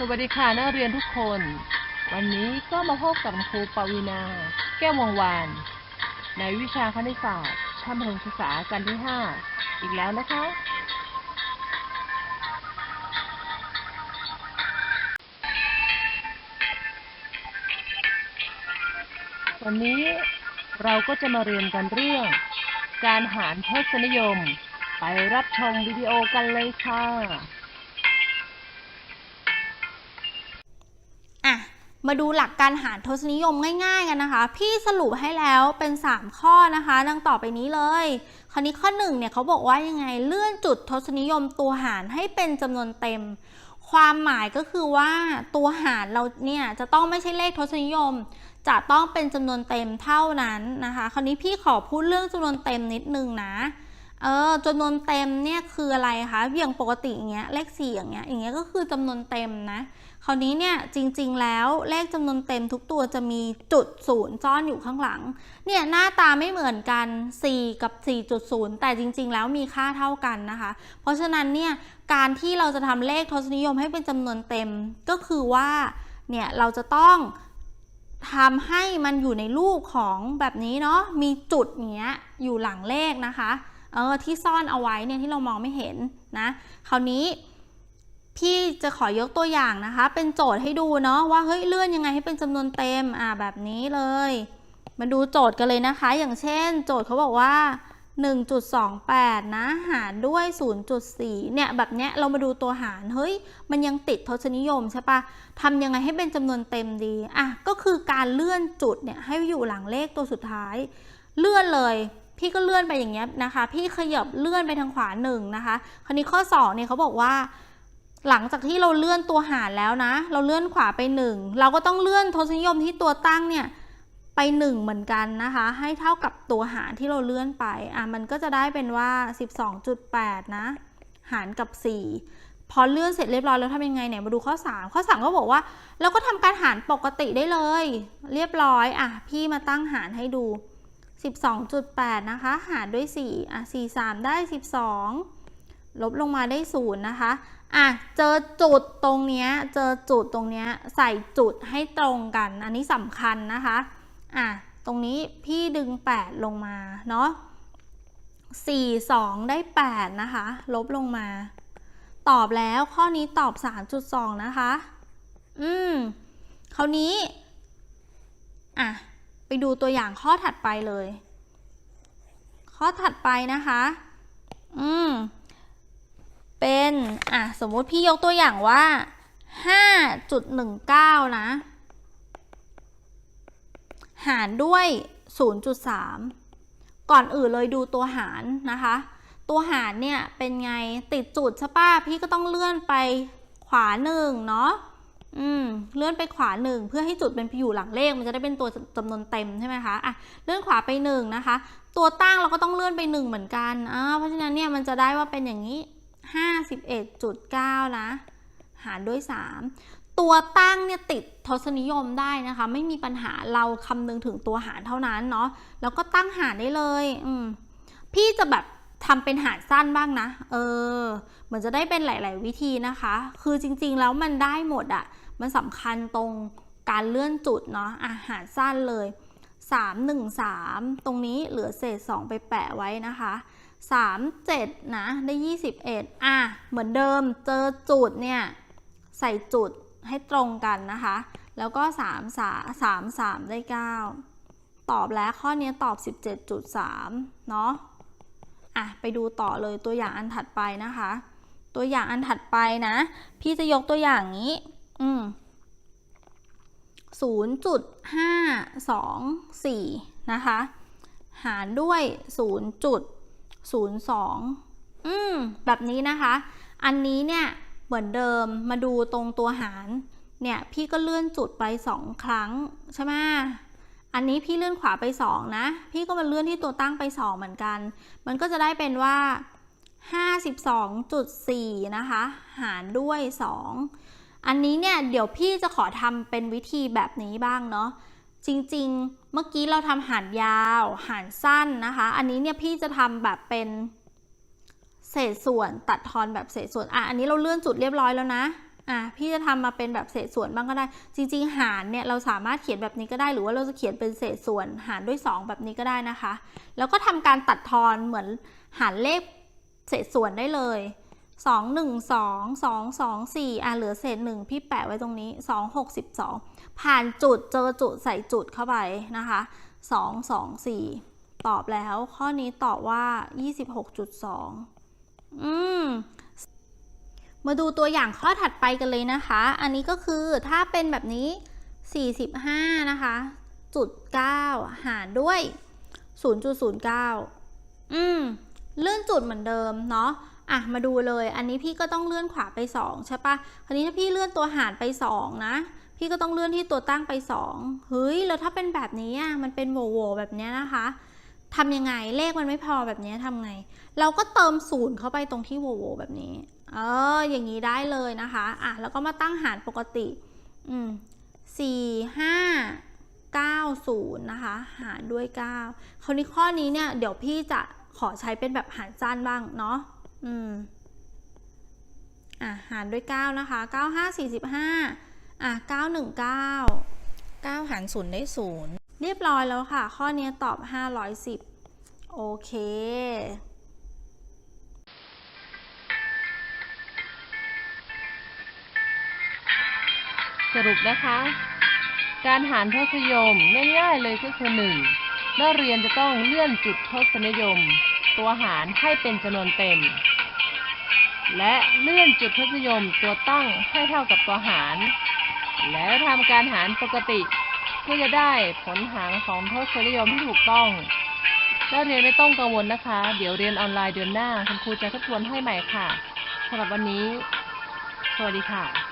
สวัสดีค่ะนักเรียนทุกคน วันนี้ก็มาพบกับครูปวีนา แก้ววงวาน ในวิชาคณิตศาสตร์ชั้นประถมศึกษากันที่ 5 อีกแล้วนะคะ วันนี้เราก็จะมาเรียนกันเรื่อง การหารทศนิยม ไปรับชมวิดีโอกันเลยค่ะ มาดูหลักการหารทศนิยมง่าย ๆ กันนะคะ พี่สรุปให้แล้วเป็น 3 ข้อนะคะ ดังต่อไปนี้เลย คราวนี้ข้อ1เนี่ยเขาบอกว่ายังไงเลื่อนจุดทศนิยมตัวหารให้เป็นจำนวนเต็ม ความหมายก็คือว่าตัวหารเราเนี่ยจะต้องไม่ใช่เลขทศนิยม จะต้องเป็นจำนวนเต็มเท่านั้นนะคะ คราวนี้พี่ขอพูดเรื่องจำนวนเต็มนิดนึงนะเออจำนวนเต็มเนี่ยคืออะไรคะอย่างปกติอย่างเงี้ยเลข4อย่างเงี้ยอย่างเงี้ยก็คือจำนวนเต็มนะ ราวนี้เนี่ยจริงๆแล้วเลขจำนวนเต็มทุกตัวจะมีจุดศูนย์ซ่อนอยู่ข้างหลัง เนี่ยหน้าตาไม่เหมือนกัน 4 กับ 4.0 แต่จริงๆ แล้วมีค่าเท่ากันนะคะ เพราะฉะนั้นเนี่ยการที่เราจะทำเลขทศนิยมให้เป็นจำนวนเต็มก็คือว่าเนี่ยเราจะต้องทำให้มันอยู่ในรูปของแบบนี้เนาะมีจุดอย่างเงี้ยอยู่หลังเลขนะคะเออที่ซ่อนเอาไว้เนี่ยที่เรามองไม่เห็นนะคราวนี้ พี่จะขอยกตัวอย่างนะคะ เป็นโจทย์ให้ดูเนาะว่าเฮ้ยเลื่อนยังไงให้เป็นจำนวนเต็มอ่าแบบนี้เลย มาดูโจทย์กันเลยนะคะ อย่างเช่น โจทย์เขาบอกว่า 1.28 นะ หารด้วย 0.4 เนี่ยแบบเนี้ยเรามาดูตัวหารเฮ้ยมันยังติดทศนิยมใช่ปะทำยังไงให้เป็นจำนวนเต็มดีอะก็คือการเลื่อนจุดเนี่ยให้อยู่หลังเลขตัวสุดท้าย เลื่อนเลยพี่ก็เลื่อนไปอย่างเงี้ยนะคะ พี่ขยับเลื่อนไปทางขวาหนึ่งนะคะ คราวนี้ข้อ2เนี่ยเขาบอกว่า หลังจากที่เราเลื่อนตัวหารแล้วนะ เราเลื่อนขวาไป 1 เราก็ต้องเลื่อนทศนิยมที่ตัวตั้งเนี่ยไป 1 เหมือนกันนะคะ ให้เท่ากับตัวหารที่เราเลื่อนไป อะมันก็จะได้เป็นว่า 12.8 นะ หารกับ 4 พอเลื่อนเสร็จเรียบร้อยแล้วทำยังไงเนี่ยมาดูข้อ 3 ข้อ 3 ก็บอกว่า เราก็ทำการหารปกติได้เลย เรียบร้อย อะ พี่มาตั้งหารให้ดู 12.8 นะคะ หารด้วย 4 อะ 4 3 ได้ 12 ลบลงมาได้0นะคะอะเจอจุดตรงเนี้ยเจอจุดตรงเนี้ยใส่จุดให้ตรงกัน อันนี้สำคัญนะคะอะตรงนี้พี่ดึง 8 ลงมาเนาะ4 2 ได้ 8 นะคะ ลบลงมา ตอบแล้วข้อนี้ตอบ 3.2 นะคะ อืมคราวนี้ อะ ไปดูตัวอย่างข้อถัดไปเลย ข้อถัดไปนะคะ อืม เป็นอะสมมุติพี่ยกตัวอย่างว่า 5.19 นะ หารด้วย 0.3 ก่อนอื่นเลยดูตัวหารนะคะ ตัวหารเนี่ยเป็นไงติดจุดใช่ปะพี่ก็ต้องเลื่อนไปขวาหนึ่งเนาะอืมเลื่อนไปขวาหนึ่งเพื่อให้จุดเป็นอยู่หลังเลขมันจะได้เป็นตัวจำนวนเต็มใช่ไหมคะอะเลื่อนขวาไปหนึ่งนะคะ ตัวตั้งเราก็ต้องเลื่อนไปหนึ่งเหมือนกันอ่าเพราะฉะนั้นเนี่ยมันจะได้ว่าเป็นอย่างนี้ 51.9 นะ หารด้วย 3 ตัวตั้งเนี่ยติดทศนิยมได้นะคะ ไม่มีปัญหาเราคำนึงถึงตัวหารเท่านั้นเนาะแล้วก็ตั้งหารได้เลยพี่จะแบบทำเป็นหารสั้นบ้างนะ เออ เหมือนจะได้เป็นหลาย ๆ วิธีนะคะ คือจริง ๆ แล้วมันได้หมดอะ่ะ มันสำคัญตรงการเลื่อนจุดเนาะอาหารสั้นเลย 3 1 3 ตรงนี้เหลือเศษ 2 ไปแปะไว้นะคะ 3 7 นะ ได้ 21 อะ เหมือนเดิมเจอจุดเนี่ย ใส่จุดให้ตรงกันนะคะ แล้วก็3 3 3 3 ได้ 9 ตอบแล้วข้อนี้ตอบ 17.3 เนาะอะ ไปดูต่อเลยตัวอย่างอันถัดไปนะคะ ตัวอย่างอันถัดไปนะ พี่จะยกตัวอย่างนี้ อืม0.524 นะคะ หารด้วย 0.02 อืม แบบนี้นะคะ อันนี้เนี่ย เหมือนเดิมมาดูตรงตัวหาร เนี่ย พี่ก็เลื่อนจุดไป 2 ครั้ง ใช่ไหมอันนี้พี่เลื่อนขวาไป 2 นะ พี่ก็มาเลื่อนที่ตัวตั้งไป 2 เหมือนกัน มันก็จะได้เป็นว่า 52.4 นะคะ หารด้วย 2 อันนี้เนี่ย เดี๋ยวพี่จะขอทำเป็นวิธีแบบนี้บ้างเนาะ จริงๆ เมื่อกี้เราทำหารยาวหารสั้นนะคะ อันนี้เนี่ยพี่จะทำแบบเป็นเศษส่วนตัดทอนแบบเศษส่วนอะอันนี้เราเลื่อนจุดเรียบร้อยแล้วนะอะพี่จะทำมาเป็นแบบเศษส่วนบ้างก็ได้ จริง ๆ หารเนี่ยเราสามารถเขียนแบบนี้ก็ได้หรือว่าเราจะเขียนเป็นเศษส่วนหารด้วย 2 แบบนี้ก็ได้นะคะ แล้วก็ทำการตัดทอนเหมือนหารเลขเศษส่วนได้เลย 2 1 2 2 2 4อะเหลือเศษ1พี่แปะไว้ตรงนี้2 6 12ผ่านจุดเจอจุดใส่จุดเข้าไปนะคะ2 2 4ตอบแล้ว ข้อนี้ตอบว่า26.2อืมมาดูตัวอย่างข้อถัดไปกันเลยนะคะ อันนี้ก็คือถ้าเป็นแบบนี้ 45 นะคะ จุด 9 หารด้วย 0.09 อืม เลื่อนจุดเหมือนเดิมเนาะ อะมาดูเลย อันนี้พี่ก็ต้องเลื่อนขวาไป2ใช่ปะคราวนี้ถ้าพี่เลื่อนตัวหารไป 2 นะ พี่ก็ต้องเลื่อนที่ตัวตั้งไป2เฮ้ยแล้วถ้าเป็นแบบนี้อะมันเป็นโว่ๆแบบเนี้ยนะคะทำยังไงเลขมันไม่พอแบบนี้ทำไง เราก็เติมศูนย์เข้าไปตรงที่โว่ๆแบบนี้ เออ อย่างนี้ได้เลยนะคะอะแล้วก็มาตั้งหารปกติ อืมสี่ห้าเก้าศูนย์นะคะ หารด้วยเก้าคราวนี้ข้อนี้เนี่ย เดี๋ยวพี่จะขอใช้เป็นแบบหารสั้นบ้างเนาะ อืมอะหารด้วยเก้านะคะเก้าห้าสี่สิบห้าอะเก้าหนึ่งเก้าเก้าหารศูนย์ได้ศูนย์เรียบร้อยแล้วค่ะ ข้อนี้ตอบห้าร้อยสิบโอเคสรุปนะคะ การหารทศนิยมง่ายๆเลยก็คือหนึ่งนักเรียนจะต้องเลื่อนจุดทศนิยม ตัวหารให้เป็นจำนวนเต็ม และเลื่อนจุดทศนิยมตัวตั้งให้เท่ากับตัวหาร แล้วทำการหารปกติเพื่อจะได้ผลหารของทศนิยมที่ถูกต้องนักเรียนไม่ต้องกังวลนะคะ เดี๋ยวเรียนออนไลน์เดือนหน้า คุณครูจะทบทวนให้ใหม่ค่ะสำหรับวันนี้ สวัสดีค่ะ